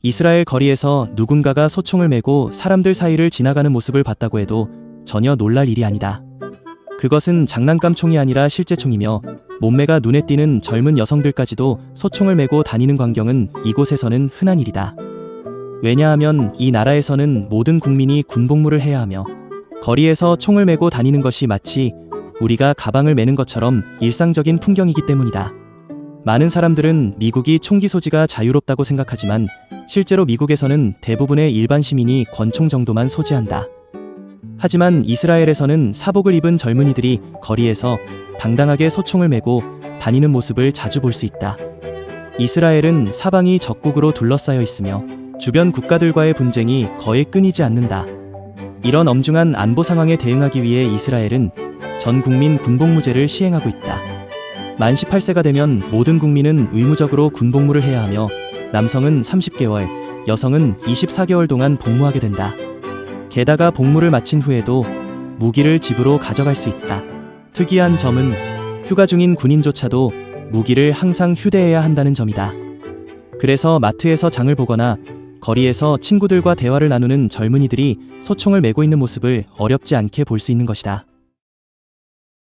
이스라엘 거리에서 누군가가 소총을 메고 사람들 사이를 지나가는 모습을 봤다고 해도 전혀 놀랄 일이 아니다. 그것은 장난감 총이 아니라 실제 총이며 몸매가 눈에 띄는 젊은 여성들까지도 소총을 메고 다니는 광경은 이곳에서는 흔한 일이다. 왜냐하면 이 나라에서는 모든 국민이 군복무를 해야 하며 거리에서 총을 메고 다니는 것이 마치 우리가 가방을 메는 것처럼 일상적인 풍경이기 때문이다. 많은 사람들은 미국이 총기 소지가 자유롭다고 생각하지만 실제로 미국에서는 대부분의 일반 시민이 권총 정도만 소지한다. 하지만 이스라엘에서는 사복을 입은 젊은이들이 거리에서 당당하게 소총을 메고 다니는 모습을 자주 볼 수 있다. 이스라엘은 사방이 적국으로 둘러싸여 있으며 주변 국가들과의 분쟁이 거의 끊이지 않는다. 이런 엄중한 안보 상황에 대응하기 위해 이스라엘은 전 국민 군복무제를 시행하고 있다. 만 18세가 되면 모든 국민은 의무적으로 군복무를 해야 하며 남성은 30개월, 여성은 24개월 동안 복무하게 된다. 게다가 복무를 마친 후에도 무기를 집으로 가져갈 수 있다. 특이한 점은 휴가 중인 군인조차도 무기를 항상 휴대해야 한다는 점이다. 그래서 마트에서 장을 보거나 거리에서 친구들과 대화를 나누는 젊은이들이 소총을 메고 있는 모습을 어렵지 않게 볼 수 있는 것이다.